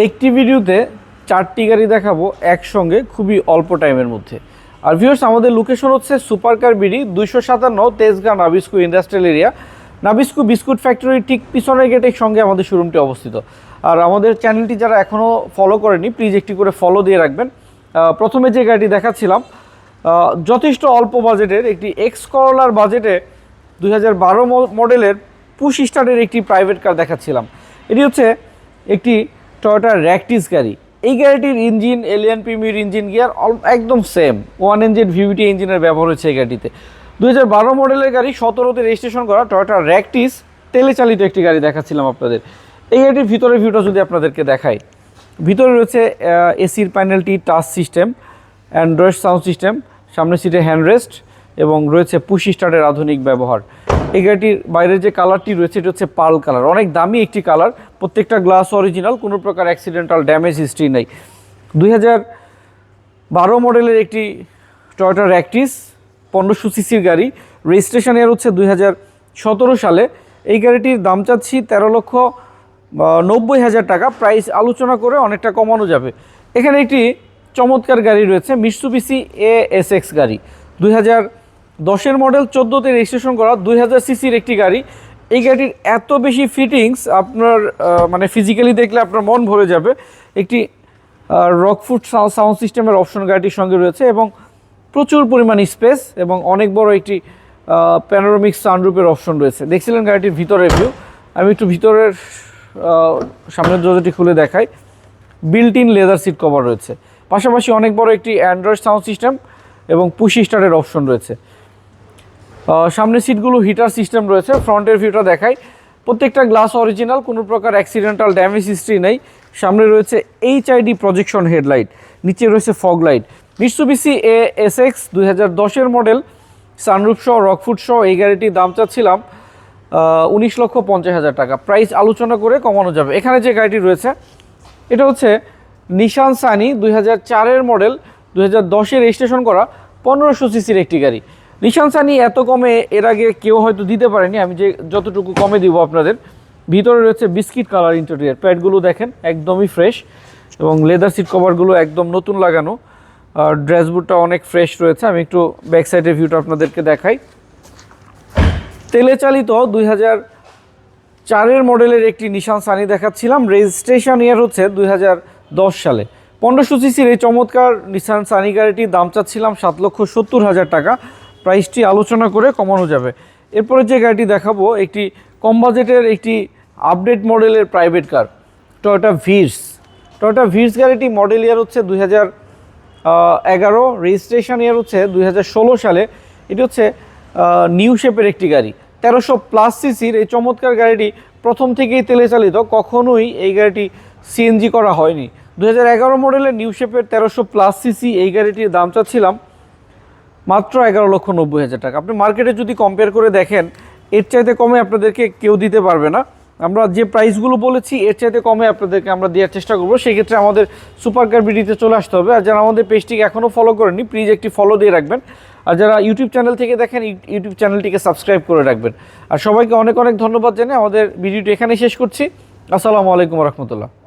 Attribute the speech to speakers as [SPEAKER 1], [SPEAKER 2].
[SPEAKER 1] একটি ভিডিওতে চারটি গাড়ি দেখাবো একসঙ্গে খুবই অল্প টাইমের মধ্যে। আর ভিউয়ার্স আমাদের লোকেশন হচ্ছে সুপার কার বিডি দুইশো সাতান্ন Tejgaon Nabisco industrial area Nabisco biscuit factory ঠিক পিছনের গেটের সঙ্গে আমাদের শোরুমটি অবস্থিত। আর আমাদের চ্যানেলটি যারা এখনও ফলো করেনি প্লিজ একটি করে ফলো দিয়ে রাখবেন। প্রথমে যে গাড়িটি দেখাচ্ছিলাম যথেষ্ট অল্প বাজেটের একটি এক্স করলার বাজেটে দুই হাজার বারো মডেলের পুশ স্টার্টের একটি প্রাইভেট কার দেখাচ্ছিলাম। এটি হচ্ছে একটি টয়োটা র্যাকটিস গাড়ি। এই গাড়িটির engine Allion premier engine gear একদম সেম ওয়ান ইঞ্জিন ভিভিটি ইঞ্জিনের ব্যবহার হচ্ছে এই গাড়িতে। দু হাজার বারো মডেলের গাড়ি, সতেরোতে রেজিস্ট্রেশন করা টয়োটা র্যাকটিস তেলে চালিত একটি গাড়ি দেখাচ্ছিলাম আপনাদের। এই গাড়িটির ভিতরের ভিউটা যদি আপনাদেরকে দেখাই, ভিতরে রয়েছে এসির প্যানেলটি touch system android sound system সামনের সিটে হ্যান্ডরেস্ট এবং রয়েছে পুশি স্টার্টের আধুনিক ব্যবহার। এই গাড়িটির বাইরের যে কালারটি রয়েছে, এটা হচ্ছে পাল কালার অনেক দামি একটি কালার প্রত্যেকটা গ্লাস অরিজিনাল কোনো প্রকার অ্যাক্সিডেন্টাল ড্যামেজ হিস্ট্রি নেই। দুই বারো মডেলের একটি টয়োটা র্যাকটিস পনেরোশো সিসির গাড়ি। রেজিস্ট্রেশন এর হচ্ছে দুই হাজার সতেরো সালে। এই গাড়িটির দাম চাচ্ছি তেরো লক্ষ নব্বই হাজার টাকা। প্রাইস আলোচনা করে অনেকটা কমানো যাবে। এখানে একটি চমৎকার গাড়ি রয়েছে মিসুবিসি এ এস এক্স গাড়ি। দুই হাজার দশের মডেল চোদ্দোতে রেজিস্ট্রেশন করা দুই হাজার সিসির একটি গাড়ি। এই গাড়ির এত বেশি ফিটিংস আপনার মানে ফিজিক্যালি দেখলে আপনার মন ভরে যাবে। একটি রকফুট সাউন্ড সিস্টেমের অপশন গাড়িটির সঙ্গে রয়েছে এবং প্রচুর পরিমাণ স্পেস এবং অনেক বড় একটি প্যানোরামিক সানরুপের অপশন রয়েছে। দেখছিলেন গাড়িটির ভিতরের ভিউ আমি একটু ভিতরের সামনের দরজাটি খুলে দেখাই। Built in leather seat cover রয়েছে। পাশাপাশি অনেক বড় একটি অ্যান্ড্রয়েড সাউন্ড সিস্টেম এবং পুশি স্টারের অপশন রয়েছে। আহ, সামনের সিটগুলো হিটার সিস্টেম রয়েছে ফ্রন্টের ভিউটা দেখাই। প্রত্যেকটা গ্লাস অরিজিনাল কোনো প্রকার অ্যাক্সিডেন্টাল ড্যামেজ হিস্ট্রি নেই। সামনে রয়েছে এইচ আইডি প্রজেকশন হেডলাইট নিচে রয়েছে fog light Mitsubishi A S X দুই হাজার দশের মডেল সানরুফ সহ রকফুট সহ এই গাড়িটির দাম চাচ্ছিলাম উনিশ লক্ষ পঞ্চাশ হাজার টাকা। প্রাইস আলোচনা করে কমানো যাবে। এখানে যে গাড়িটি রয়েছে এটা হচ্ছে নিশান সানি দুই হাজার চারের মডেল দুই হাজার রেজিস্ট্রেশন করা পনেরোশো সিসির একটি গাড়ি। নিশান সানি এত কমে এর আগে কেউ হয়তো দিতে পারেনি, আমি যে যতটুকু কমে দিব আপনাদের। ভিতরে রয়েছে বিস্কিট কালার ইন্টেরিয়ার প্যাডগুলো দেখেন, একদমই ফ্রেশ এবং লেদার সিট কভারগুলো একদম নতুন লাগানো। আর ড্রেসবোর্ডটা অনেক ফ্রেশ রয়েছে, আমি একটু ব্যাক সাইডের ভিউটা আপনাদেরকে দেখাই। তেলে চালিত দুই হাজার চারের মডেলের একটি নিশান সানি দেখাচ্ছিলাম রেজিস্ট্রেশন ইয়ার হচ্ছে দুই হাজার দশ সালে। পনেরোশো সিসির এই চমৎকার নিশান সানি গাড়িটির দাম চাচ্ছিলাম সাত লক্ষ সত্তর হাজার টাকা। প্রাইসটি আলোচনা করে কমানো যাবে। এরপরে যে গাড়িটি দেখাবো, একটি কম বাজেটের একটি আপডেট মডেলের প্রাইভেট কার টয়োটা ভির্স টয়োটা ভির্স গাড়িটি মডেল ইয়ার হচ্ছে দুই হাজার এগারো, রেজিস্ট্রেশন ইয়ার হচ্ছে দুই হাজার ষোলো সালে। এটি হচ্ছে নিউ শেপের একটি গাড়ি। তেরোশো প্লাস সিসির এই চমৎকার গাড়িটি প্রথম থেকেই তেলে চালিত কখনোই এই গাড়িটি সিএনজি করা হয়নি। দু হাজার এগারো মডেলের নিউ শেপের তেরোশো প্লাস সিসি এই গাড়িটির দাম চাচ্ছিলাম মাত্র এগারো লক্ষ নব্বই হাজার টাকা। আপনি মার্কেটে যদি কম্পেয়ার করে দেখেন, এর চাইতে কমে আপনাদেরকে কেউ দিতে পারবে না। আমরা যে প্রাইসগুলো বলেছি, এর চাইতে কমে আপনাদেরকে আমরা দেওয়ার চেষ্টা করব। সেক্ষেত্রে আমাদের সুপার কার বিডিতে চলে আসতে হবে। আর যারা আমাদের পেজটিকে এখনও ফলো করেনি প্লিজ একটি ফলো দিয়ে রাখবেন। আর যারা ইউটিউব চ্যানেল থেকে দেখেন ইউটিউব চ্যানেলটিকে সাবস্ক্রাইব করে রাখবেন। আর সবাইকে অনেক অনেক ধন্যবাদ জানিয়ে আমাদের ভিডিওটি এখানেই শেষ করছি। আসসালামু আলাইকুম রহমতুল্লাহ।